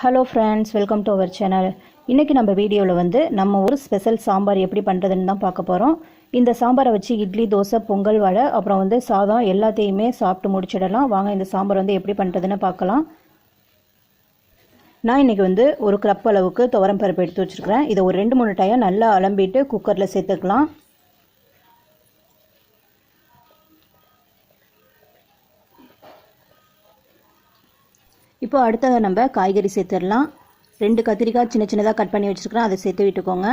Hello friends welcome to our channel இன்றைக்கி நம்ம வீடியோவில் வந்து நம்ம ஒரு ஸ்பெஷல் சாம்பார் எப்படி பண்ணுறதுன்னு தான் பார்க்க போகிறோம் இந்த சாம்பாரை வச்சு இட்லி தோசை பொங்கல் வடை அப்புறம் வந்து சாதம் எல்லாத்தையுமே சாப்பிட்டு முடிச்சிடலாம். வாங்க இந்த சாம்பார் வந்து எப்படி பண்ணுறதுன்னு பார்க்கலாம். நான் இன்றைக்கி வந்து ஒரு கப் அளவுக்கு துவரம் பருப்பு எடுத்து வச்சுருக்கிறேன். இதை ஒரு ரெண்டு மூணு டைம் நல்லா அலம்பிட்டு குக்கரில் சேர்த்துக்கலாம். இப்போ அடுத்ததாக நம்ம காய்கறி சேர்த்துடலாம். ரெண்டு கத்திரிக்காய் சின்ன சின்னதாக கட் பண்ணி வச்சுருக்கிறேன். அதை சேர்த்து விட்டுக்கோங்க.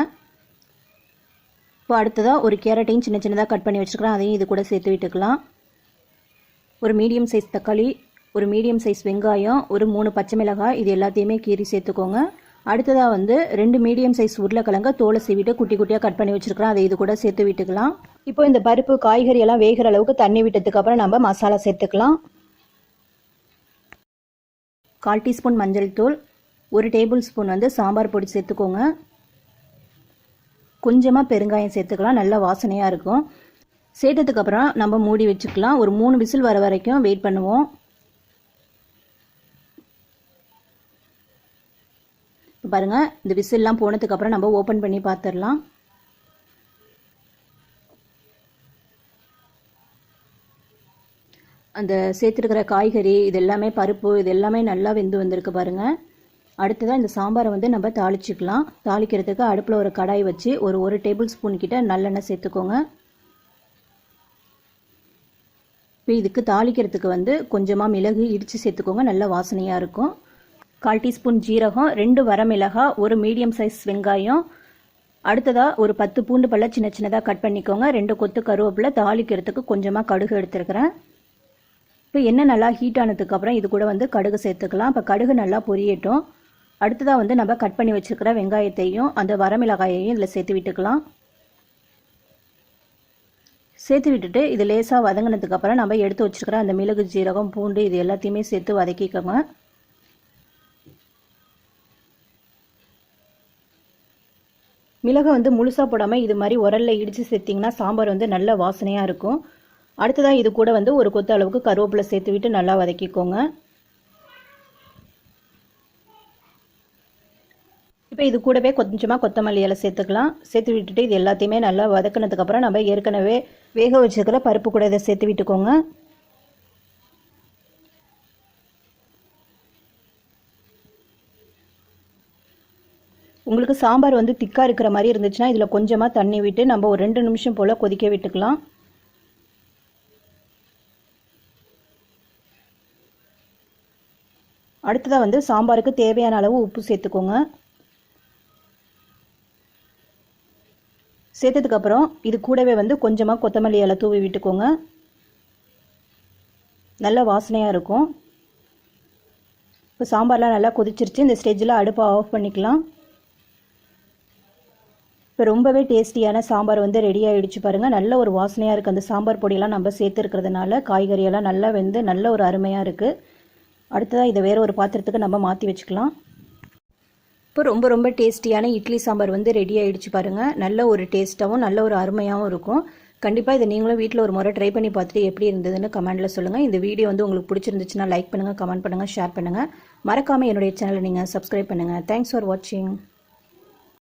இப்போ அடுத்ததாக ஒரு கேரட்டையும் சின்ன சின்னதாக கட் பண்ணி வச்சுருக்கிறேன். அதையும் இது கூட சேர்த்து விட்டுக்கலாம். ஒரு மீடியம் சைஸ் தக்காளி ஒரு மீடியம் சைஸ் வெங்காயம் ஒரு மூணு பச்சை மிளகாய் இது எல்லாத்தையுமே கீறி சேர்த்துக்கோங்க. அடுத்ததாக வந்து ரெண்டு மீடியம் சைஸ் உருளைக்கிழங்க தோலை சீவிட்டு குட்டி குட்டியாக கட் பண்ணி வச்சுருக்கிறோம் அதை இது கூட சேர்த்து விட்டுக்கலாம். இப்போ இந்த பருப்பு காய்கறி எல்லாம் வேகிற அளவுக்கு தண்ணி விட்டதுக்கு அப்புறம் நம்ம மசாலா சேர்த்துக்கலாம். கால் டீஸ்பூன் மஞ்சள் தூள் ஒரு டேபிள் ஸ்பூன் வந்து சாம்பார் பொடி சேர்த்துக்கோங்க. கொஞ்சமாக பெருங்காயம் சேர்த்துக்கலாம் நல்லா வாசனையாக இருக்கும். சேர்த்ததுக்கப்புறம் நம்ம மூடி வச்சுக்கலாம். ஒரு மூணு விசில் வர வரைக்கும் வெயிட் பண்ணுவோம். இப்போ பாருங்கள் இந்த விசில்லாம் போனதுக்கப்புறம் நம்ம ஓப்பன் பண்ணி பார்த்துடலாம். அந்த சேர்த்துருக்கிற காய்கறி இது எல்லாமே பருப்பு இது எல்லாமே நல்லா வெந்து வந்திருக்கு பாருங்கள் அடுத்ததாக இந்த சாம்பாரை வந்து நம்ம தாளிச்சிக்கலாம். தாளிக்கிறதுக்கு அடுப்பில் ஒரு கடாய் வச்சு ஒரு ஒரு டேபிள் ஸ்பூன் கிட்ட நல்லெண்ணெய் சேர்த்துக்கோங்க. இப்போ இதுக்கு தாளிக்கிறதுக்கு வந்து கொஞ்சமாக மிளகு இடித்து சேர்த்துக்கோங்க நல்ல வாசனையாக இருக்கும். கால் டீஸ்பூன் ஜீரகம் ரெண்டு வரமிளகா ஒரு மீடியம் சைஸ் வெங்காயம். அடுத்ததாக ஒரு பத்து பூண்டு பல்ல சின்ன சின்னதாக கட் பண்ணிக்கோங்க. ரெண்டு கொத்து கருவேப்பிலை தாளிக்கிறதுக்கு கொஞ்சமாக கடுகு எடுத்துருக்கிறேன். இப்போ எண்ணெய் நல்லா ஹீட் ஆனதுக்கப்புறம் இது கூட வந்து கடுகு சேர்த்துக்கலாம். இப்போ கடுகு நல்லா பொரியட்டும். அடுத்ததாக வந்து நம்ம கட் பண்ணி வச்சுருக்கிற வெங்காயத்தையும் அந்த வரமிளகாயையும் இதில் சேர்த்து விட்டுக்கலாம். சேர்த்து விட்டுட்டு இது லேசாக வதங்கினதுக்கப்புறம் நம்ம எடுத்து வச்சுருக்கிற அந்த மிளகு ஜீரகம் பூண்டு இது எல்லாத்தையுமே சேர்த்து வதக்கிக்கோங்க. மிளகை வந்து முழுசாக போடாமல் இது மாதிரி உரலில் இடித்து சேர்த்திங்கன்னா சாம்பார் வந்து நல்ல வாசனையாக இருக்கும். அடுத்ததாக இது கூட வந்து ஒரு கொத்து அளவுக்கு கருவேப்பிலை சேர்த்து விட்டு நல்லா வதக்கிக்கோங்க. இப்போ இது கூடவே கொஞ்சமாக கொத்தமல்லி இலை சேர்த்துக்கலாம். சேர்த்து விட்டுட்டு இது எல்லாத்தையுமே நல்லா வதக்கினதுக்கப்புறம் நம்ம ஏற்கனவே வேக வச்சுருக்கிற பருப்பு கூட இதை சேர்த்து விட்டுக்கோங்க. உங்களுக்கு சாம்பார் வந்து திக்காக இருக்கிற மாதிரி இருந்துச்சுன்னா இதில் கொஞ்சமாக தண்ணி விட்டு நம்ம ஒரு ரெண்டு நிமிஷம் போல் கொதிக்க விட்டுக்கலாம். அடுத்ததாக வந்து சாம்பாருக்கு தேவையான அளவு உப்பு சேர்த்துக்கோங்க. சேர்த்ததுக்கப்புறம் இது கூடவே வந்து கொஞ்சமாக கொத்தமல்லி இலை தூவி விட்டுக்கோங்க. நல்ல வாசனையாக இருக்கும். இப்போ சாம்பார்லாம் நல்லா கொதிச்சிருச்சு. இந்த ஸ்டேஜில் அடுப்பை ஆஃப் பண்ணிக்கலாம். இப்போ ரொம்பவே டேஸ்டியான சாம்பார் வந்து ரெடி ஆகிடுச்சு பாருங்கள் நல்ல ஒரு வாசனையாக இருக்குது அந்த சாம்பார் பொடியெல்லாம் நம்ம சேர்த்துருக்கிறதுனால காய்கறியெல்லாம் நல்லா வெந்து நல்ல ஒரு அருமையாக இருக்குது அடுத்ததாக இதை வேறு ஒரு பாத்திரத்துக்கு நம்ம மாற்றி வச்சுக்கலாம். இப்போ ரொம்ப ரொம்ப டேஸ்டியான இட்லி சாம்பார் வந்து ரெடி ஆகிடுச்சு பாருங்கள் நல்ல ஒரு டேஸ்ட்டாகவும் நல்ல ஒரு அருமையாகவும் இருக்கும். கண்டிப்பாக இதை நீங்களும் வீட்டில் ஒரு முறை ட்ரை பண்ணி பார்த்துட்டு எப்படி இருந்ததுன்னு கமெண்ட்டில் சொல்லுங்கள் இந்த வீடியோ வந்து உங்களுக்கு பிடிச்சிருந்துச்சுன்னா லைக் பண்ணுங்கள் கமெண்ட் பண்ணுங்கள் ஷேர் பண்ணுங்கள் மறக்காமல் என்னுடைய சேனலை நீங்கள் சப்ஸ்கிரைப் பண்ணுங்கள் தேங்க்ஸ் ஃபார் வாட்சிங்